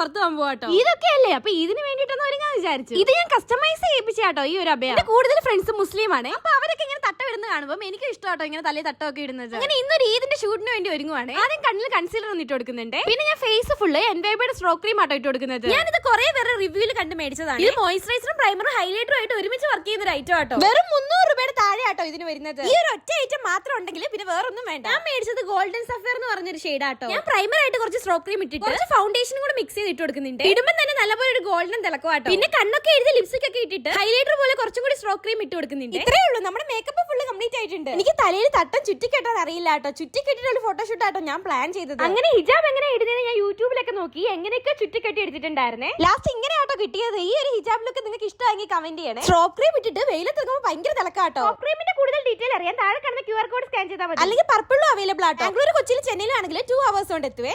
പുറത്ത് പോകാൻ പോവാട്ടോ ഇതൊക്കെ അല്ലേ അപ്പൊ ഇതിന് വേണ്ടിട്ടൊന്നും ഒരുങ്ങാൻ വിചാരിച്ചു. ഇത് ഞാൻ കസ്റ്റമൈസ് ചെയ്യിപ്പിച്ചാട്ടോ ഈ ഒരു അഭയ. കൂടുതൽ ഫ്രണ്ട്സ് മുസ്ലിം ആണ് അപ്പൊ അവരൊക്കെ ഇങ്ങനെ തട്ട ഇടുന്ന കാണുമ്പോൾ എനിക്ക് ഇഷ്ടമാട്ടോ ഇങ്ങനെ തലേ തട്ടമൊക്കെ ഇടുന്നത്. അങ്ങനെ ഇന്നൊരു ഈദിന്റെ ഷൂട്ടിന് വേണ്ടി ഒരുങ്ങുവാണ്. ആദ്യം കണ്ണിൽ കൺസീലർ ഒന്ന് ഇട്ട് കൊടുക്കുന്നുണ്ട്. പിന്നെ ഞാൻ ഫേസ് ഫുള്ള് എൻവൈബയുടെ സ്ട്രോ ക്രീം ആട്ടോ ഇട്ട് കൊടുക്കുന്നത്. ഞാനിത് കുറെ പേര് റിവ്യൂവിൽ കണ്ട് മേടിച്ചതാണ്. ഇത് മോയിസ്ചറൈസറും പ്രൈമറും ഹൈലൈറ്ററും ആയിട്ട് ഒരുമിച്ച് വർക്ക് ചെയ്യുന്ന ഒരു ഐറ്റം ആട്ടോ. വെറും മുന്നൂറ് ആട്ടോ ഇതിന് വരുന്നത്. ഈ ഒരു ഒറ്റ ഐറ്റം മാത്രം ഉണ്ടെങ്കിൽ പിന്നെ വേറൊന്നും വേണ്ട. ഞാൻ മേടിച്ചത് ഗോൾഡൻ സഫയർ എന്ന് പറഞ്ഞൊരു ഷെയ്ഡ് ആട്ടോ ഞാൻ പ്രൈമർ ആയിട്ട് കുറച്ച് സ്ട്രോ ക്രീം ഇട്ടിട്ട് കുറച്ച് ഫൗണ്ടേഷനും കൂടെ മിക്സ് ചെയ്ത് ഇട്ട് കൊടുക്കുന്നുണ്ട്. ഇടുമ്പോൾ തന്നെ നല്ലപോലെ ഒരു ഗോൾഡൻ തിളക്കും ആട്ടോ പിന്നെ കണ്ണൊക്കെ എഴുതി ലിപ്സ്റ്റിക് ഒക്കെ ഇട്ടിട്ട് ഹൈലൈറ്റർ പോലെ കുറച്ചും കൂടി സ്ട്രോ ക്രീം ഇട്ട് കൊടുക്കുന്നുണ്ട്. ഇത്രേ ഉള്ളൂ. നമ്മുടെ മേക്കപ്പ് ഫുള്ള് കംപ്ലീറ്റ് ആയിട്ടുണ്ട്. എനിക്ക് തലയിൽ തട്ടം ചുറ്റിക്കെട്ടാൻ അറിയില്ല കേട്ടോ ഒരു ഫോട്ടോഷൂട്ട് ആട്ടോ ഞാൻ പ്ലാൻ ചെയ്തത്. അങ്ങനെ ഹിജാബ് എങ്ങനെ ഇടുന്നതിന് ഞാൻ യൂട്യൂബിലൊക്കെ നോക്കി എങ്ങനെയൊക്കെ ചുറ്റിക്കെട്ടി എടുത്തിട്ടുണ്ടായിരുന്നേ? ലാസ്റ്റ് ഇങ്ങനെ ആട്ടോ കിട്ടിയത്. ഈ ഒരു ഹിജാബ് ലുക്ക് നിങ്ങൾക്ക് ഇഷ്ടമായി കമന്റ് ചെയ്യണേ. സ്ട്രോ ക്രീം ഇട്ടിട്ട് വെയിലത്ത് നിൽക്കുമ്പോൾ ഭയങ്കര തിളക്കാട്ടോ. ക്രീമിന്റെ കൂടുതൽ ഡീറ്റെയിൽ അറിയാൻ താഴെ കാണുന്ന ക്യു ആർ കോഡ് സ്കാൻ ചെയ്താൽ മതി. അല്ലെങ്കിൽ പർപ്പിളും അവൈലബിൾ ആട്ടോ. ബാംഗ്ലൂർ കൊച്ചിയിൽ ചെന്നൈയിലാണെങ്കിൽ ടു അവേഴ്സ് കൊണ്ട് എത്തുവേ.